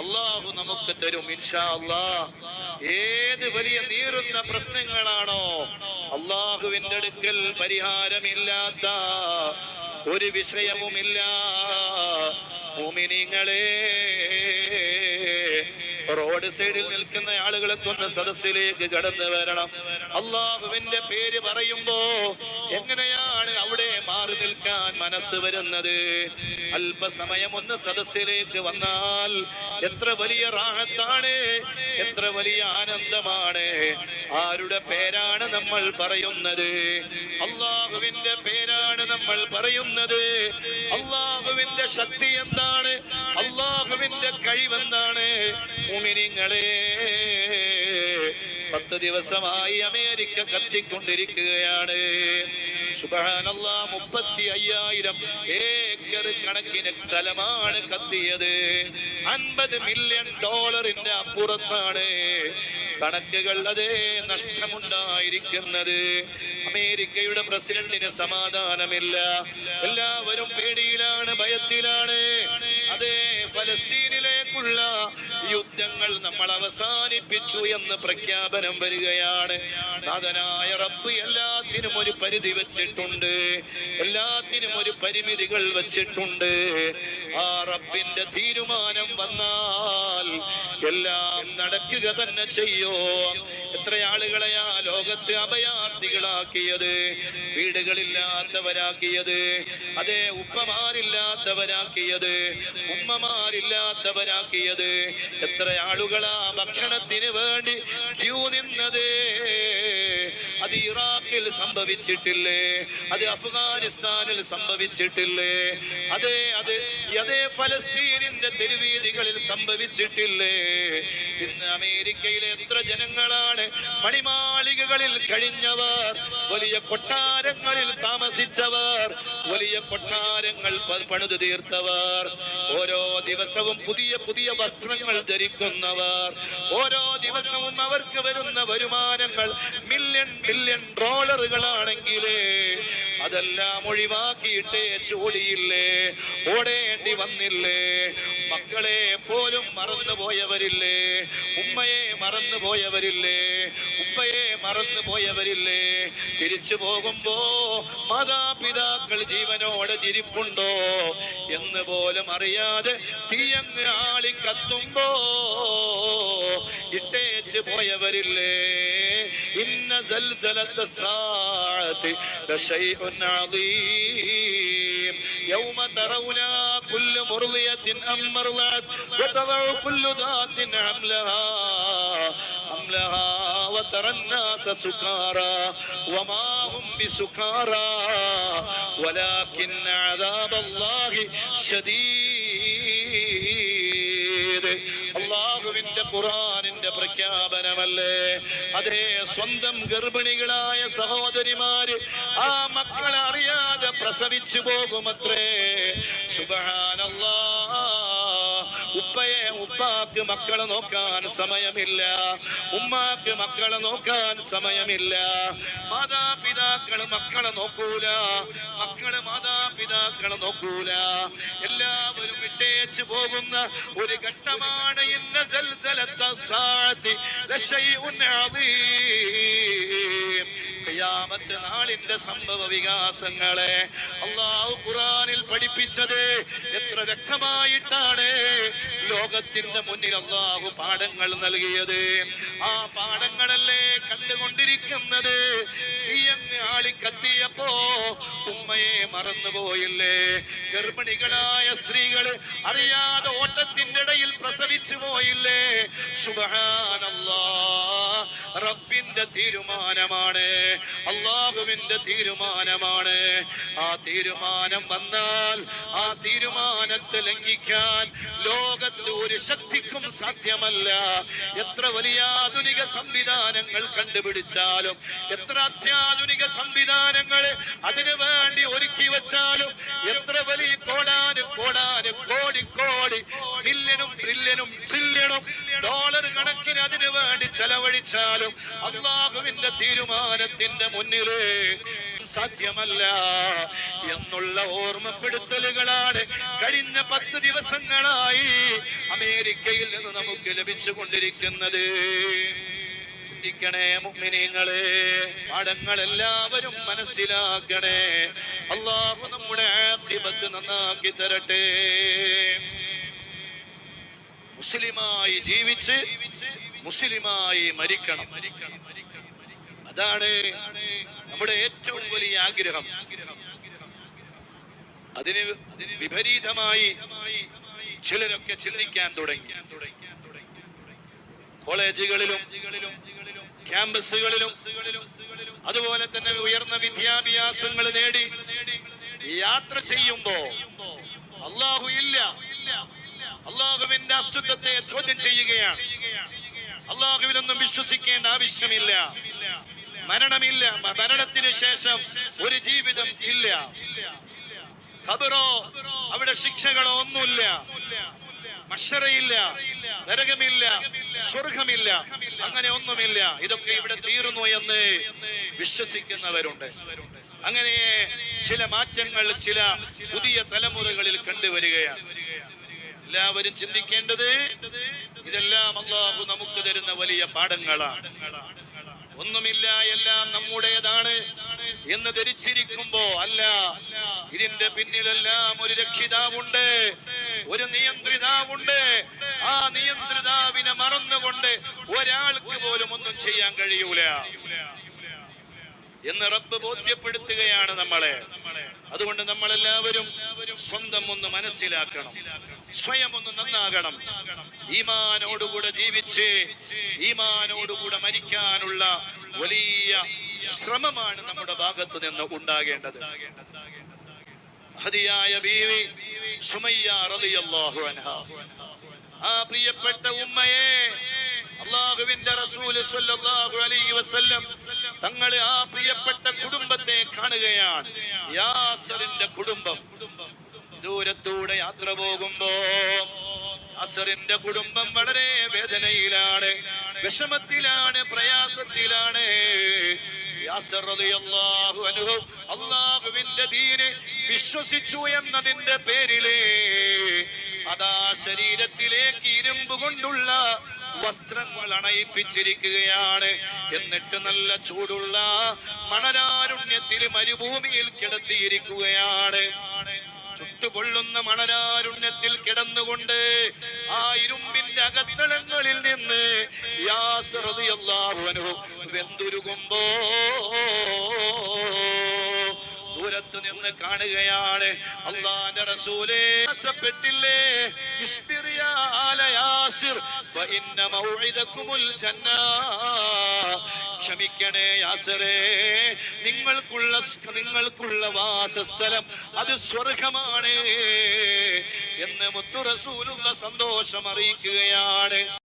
അള്ളാഹു നമുക്ക് തരും ഇൻഷാ അല്ലാ ഏത് വലിയ നീറുന്ന പ്രശ്നങ്ങളാണോ അള്ളാഹുവിന്റെ അടുക്കൽ പരിഹാരമില്ലാത്ത ഒരു വിഷയവുമില്ല. മോമിനിങ്ങളെ റോഡ് സൈഡിൽ നിൽക്കുന്ന ആളുകളെ കൊണ്ട് സദസ്സിലേക്ക് കടന്നു വരണം. അള്ളാഹുവിന്റെ പേര് പറയുമ്പോ എങ്ങനെയാണ് അവിടെ മാറി നിൽക്കാൻ മനസ്സ് വരുന്നത്? അല്പസമയം ഒന്ന് സദസ്സിലേക്ക് വന്നാൽ എത്ര വലിയ റാഹത്താണ് എത്ര വലിയ ആനന്ദമാണ്. ആരുടെ പേരാണ് നമ്മൾ പറയുന്നത്? അള്ളാഹുവിന്റെ പേരാണ് നമ്മൾ പറയുന്നത്. അള്ളാഹുവിന്റെ ശക്തി എന്താണ്? അള്ളാഹുവിന്റെ കഴിവെന്താണ് മുമിനിങ്ങളെ പത്ത് ദിവസമായി അമേരിക്ക കത്തിക്കൊണ്ടിരിക്കുകയാണ്. മുപ്പത്തി അയ്യായിരം ഏക്കർ കണക്കിന് സ്ഥലമാണ് കത്തിയത്. അൻപത് മില്യൺ ഡോളറിന്റെ അപ്പുറത്താണ് കണക്കുകൾ അതേ നഷ്ടമുണ്ടായിരിക്കുന്നത്. അമേരിക്കയുടെ പ്രസിഡന്റിന് സമാധാനമില്ല. എല്ലാവരും പേടിയിലാണ് ഭയത്തിലാണ്. അതേ ഫലസ്തീനിലേക്കുള്ള യുദ്ധങ്ങൾ നമ്മൾ അവസാനിപ്പിച്ചു എന്ന് പ്രഖ്യാപനം വരികയാണ്. നാഥനായ റബ്ബ് എല്ലാത്തിനും ഒരു പരിധി വെച്ചിട്ടുണ്ട്. എല്ലാത്തിനും ഒരു പരിമിതികൾ വെച്ചിട്ടുണ്ട്. ആ റബ്ബിന്റെ തീരുമാനം വന്നാൽ എല്ലാം നടക്കുക തന്നെ ചെയ്യോ? എത്ര ആളുകളെയാ ലോകത്ത് അഭയാർത്ഥികളാക്കിയത്? വീടുകളില്ലാത്തവരാക്കിയത്? അതേ ഉപ്പമാരില്ലാത്തവരാക്കിയത്? ഉമ്മമാരില്ലാത്തവരാക്കിയത് എത്ര ആളുകളാ ഭക്ഷണത്തിന് വേണ്ടി ക്യൂ നിന്നത്? അത് ഇറാഖിൽ സംഭവിച്ചിട്ടില്ലേ? അത് അഫ്ഗാനിസ്ഥാനിൽ സംഭവിച്ചിട്ടില്ലേ? അതെ അത് അതേ ഫലസ്തീനിന്റെ തെരുവീതികളിൽ സംഭവിച്ചിട്ടില്ലേ? ഇന്ന് അമേരിക്കയിലെ എത്ര ജനങ്ങളാണ് മണിമാളികകളിൽ കഴിഞ്ഞവർ വലിയ കൊട്ടാരങ്ങളിൽ താമസിച്ചവർ വലിയ കൊട്ടാരങ്ങൾ പണിതു തീർത്തവർ ഓരോ ദിവസവും പുതിയ പുതിയ വസ്ത്രങ്ങൾ ധരിക്കുന്നവർ ഓരോ ദിവസവും അവർക്ക് വരുന്ന വരുമാനങ്ങൾ മില്യൺ മില്യൺ ഡോളറുകളാണെങ്കിലേ അതെല്ലാം ഒഴിവാക്കിയിട്ടേ ചൂടിയില്ലേ? ഓടേണ്ടി വന്നില്ലേ? മക്കളെ പോലും മറന്നു പോയവരില്ലേ ഉമ്മയെ മറന്നു പോയവരില്ലേ ഉപ്പയെ മറന്നുപോയവരില്ലേ? തിരിച്ചു പോകുമ്പോ മാതാപിതാക്കൾ ജീവനോടെ ചിരിപ്പുണ്ടോ? എന്ന് പോലും അറിയാതെ തീയങ്ങ് ആളിക്കത്തുമ്പോ ഇട്ടേച്ച് പോയവരില്ലേ? ഇന്ന സൽസലത്ത സാഅത്തി ലശൈഉൻ അളീം യൗമ തറൗന കുല്ലു മുർളിയത്തിൻ അംർളത് വതദഉ കുല്ലു ذات حملها حملها وترى الناس سكارى وما هم بسكارى ولكن عذاب الله شديد അള്ളാഹുവിന്റെ ഖുറാനിന്റെ പ്രഖ്യാപനമല്ലേ? അതേ സ്വന്തം ഗർഭിണികളായ സഹോദരിമാര് ആ മക്കളെ അറിയാതെ പ്രസവിച്ചു പോകുമത്രേ. സുബഹാനല്ലാ. ഉപ്പയെ ഉപ്പാക്ക് മക്കളെ നോക്കാൻ സമയമില്ല. ഉമ്മാക്ക് മക്കളെ നോക്കാൻ സമയമില്ല. മാതാപിതാക്കൾ മക്കളെ നോക്കൂല. മക്കൾ മാതാപിതാക്കളെ നോക്കൂല. എല്ലാവരും വിട്ടേച്ചു പോകുന്ന ഒരു ഘട്ടമാണ് ഇന്ന സൽസലത്ത സാഅത്തി ലശൈ അളീം ഖിയാമത്ത് നാളിന്റെ സംഭവ വികാസങ്ങളെ അള്ളാഹു ഖുറാനിൽ പഠിപ്പിച്ചത് എത്ര വ്യക്തമായിട്ടാണ് ലോകത്തിന്റെ മുന്നിൽ അള്ളാഹു പാഠങ്ങൾ നൽകിയത്. ആ പാഠങ്ങളല്ലേ കണ്ടുകൊണ്ടിരിക്കുന്നത്? തീയങ്ങ് ആളിക്കത്തിയപ്പോ ഉമ്മയെ മറന്നുപോയില്ലേ? ഗർഭിണികളായ സ്ത്രീകൾ അറിയാതെ ഓട്ടത്തിന്റെ ഇടയിൽ പ്രസവിച്ചു പോയില്ലേ? സുബഹാനല്ലാ റബ്ബിന്റെ തീരുമാനമാണ്. അള്ളാഹുവിന്റെ തീരുമാനമാണ്. ആ തീരുമാനം വന്നാൽ ആ തീരുമാനത്തെ ലംഘിക്കാൻ ലോകത്ത് ഒരു ശക്തിക്കും സാധ്യമല്ല. എത്ര വലിയ ആധുനിക സംവിധാനങ്ങൾ കണ്ടുപിടിച്ചാലും എത്ര അത്യാധുനിക സംവിധാനങ്ങൾ അതിനു വേണ്ടി ഒരുക്കി വെച്ചാലും എത്ര വലിയ കോടാന് കോടാന് കോടി കോടി മില്യനും ട്രില്യനും ചെലവഴിച്ചാലും അള്ളാഹുവിന്റെ തീരുമാനത്തിന്റെ മുന്നിൽ സാധ്യമല്ല എന്നുള്ള ഓർമ്മപ്പെടുത്തലുകളാണ് കഴിഞ്ഞ പത്ത് ദിവസങ്ങളായി അമേരിക്കയിൽ നിന്ന് നമുക്ക് ലഭിച്ചുകൊണ്ടിരിക്കുന്നത്. ചിന്തിക്കണേ മുഗ്മിനീങ്ങളെ പാഠങ്ങൾ എല്ലാവരും മനസ്സിലാക്കണേ. അള്ളാഹു നമ്മുടെ ആഖിബത്ത് നന്നാക്കി തരട്ടെ. മുസ്ലിമായി ജീവിച്ച് മുസ്ലിമായി മരിക്കണം. അതാണ് നമ്മുടെ ഏറ്റവും വലിയ ആഗ്രഹം. അതിന് വിപരീതമായി ചിലരൊക്കെ ചിന്തിക്കാൻ തുടങ്ങി. കോളേജുകളിലും ക്യാമ്പസുകളിലും അതുപോലെ തന്നെ ഉയർന്ന വിദ്യാഭ്യാസങ്ങൾ നേടി യാത്ര ചെയ്യുമ്പോ അള്ളാഹു ഇല്ല. അള്ളാഹുവിന്റെ അസ്തിത്വത്തെ ചോദ്യം ചെയ്യുകയാണ്. അള്ളാഹുവിനൊന്നും വിശ്വസിക്കേണ്ട ആവശ്യമില്ല. മരണമില്ല. മരണത്തിന് ശേഷം ഒരു ജീവിതം ഇല്ല. ഖബറോ അവിടെ ശിക്ഷകളോ ഒന്നുമില്ല. മഷറയില്ല. നരകമില്ല. സ്വർഗമില്ല. അങ്ങനെ ഒന്നുമില്ല. ഇതൊക്കെ ഇവിടെ തീർന്നു എന്ന് വിശ്വസിക്കുന്നവരുണ്ട്. അങ്ങനെ ചില മാറ്റങ്ങൾ ചില പുതിയ തലമുറകളിൽ കണ്ടുവരികയാണ്. എല്ലാവരും ചിന്തിക്കേണ്ടത് ഇതെല്ലാം അള്ളാഹു നമുക്ക് തരുന്ന വലിയ പാഠങ്ങളാണ്. ഒന്നുമില്ല എല്ലാം നമ്മുടേതാണ് എന്ന് ധരിച്ചിരിക്കുമ്പോ അല്ല ഇതിന്റെ പിന്നിലെല്ലാം ഒരു രക്ഷിതാവുണ്ട് ഒരു നിയന്ത്രിതാവുണ്ട്. ആ നിയന്ത്രിതാവിനെ മറന്നുകൊണ്ട് ഒരാൾക്ക് പോലും ഒന്നും ചെയ്യാൻ കഴിയൂല. എന്ന് റബ്ബ് ബോധ്യപ്പെടുത്തുകയാണ് നമ്മളെ. അതുകൊണ്ട് നമ്മളെല്ലാവരും സ്വന്തം ഒന്ന് മനസ്സിലാക്കണം. സ്വയം ഒന്ന് നന്നാകണം. ഈമാനോടുകൂടെ ജീവിച്ച് ഈമാനോടുകൂടെ മരിക്കാനുള്ള വലിയ ശ്രമമാണ് നമ്മുടെ ഭാഗത്ത് നിന്ന് ഉണ്ടാകേണ്ടത്. ഹദിയായ ബീവി സുമയ്യ റളിയല്ലാഹു അൻഹ. ആ പ്രിയപ്പെട്ട ഉമ്മയെ അള്ളാഹുവിന്റെ റസൂൽ സ്വല്ലല്ലാഹു അലൈഹി വസല്ലം തങ്ങൾ ആ പ്രിയപ്പെട്ട കുടുംബത്തെ കാണുകയാണ്. യാസറിന്റെ കുടുംബം. ദൂരത്തൂടെ യാത്ര പോകുമ്പോ അസറിന്റെ കുടുംബം വളരെ വേദനയിലാണ് വിഷമത്തിലാണ് പ്രയാസത്തിലാണ്. അള്ളാഹുവിന്റെ ദീനെ വിശ്വസിച്ചു എന്നതിന്റെ പേരിലേ അതാ ശരീരത്തിലേക്ക് ഇരുമ്പ് കൊണ്ടുള്ള വസ്ത്രങ്ങൾ അണയിപ്പിച്ചിരിക്കുകയാണ്. എന്നിട്ട് നല്ല ചൂടുള്ള മണലാരുണ്യത്തിൽ മരുഭൂമിയിൽ കിടത്തിയിരിക്കുകയാണ്. ചുട്ടുപൊള്ളുന്ന മണലാരുണ്യത്തിൽ കിടന്നുകൊണ്ട് ആ ഇരുമ്പിന്റെ അകത്തളങ്ങളിൽ നിന്ന് അൻഹു വെന്തുരുകുമ്പോ ദൂരത്ത് നിന്ന് കാണുകയാണ്. അള്ളാന്റെ റസൂലേ ആസപ്പെട്ടില്ലേ ക്ഷമിക്കണേ യാസറേ നിങ്ങൾക്കുള്ള നിങ്ങൾക്കുള്ള വാസസ്ഥലം അത് സ്വർഗമാണ്. എന്ന് മുത്തു റസൂലുള്ള സന്തോഷം അറിയിക്കുകയാണ്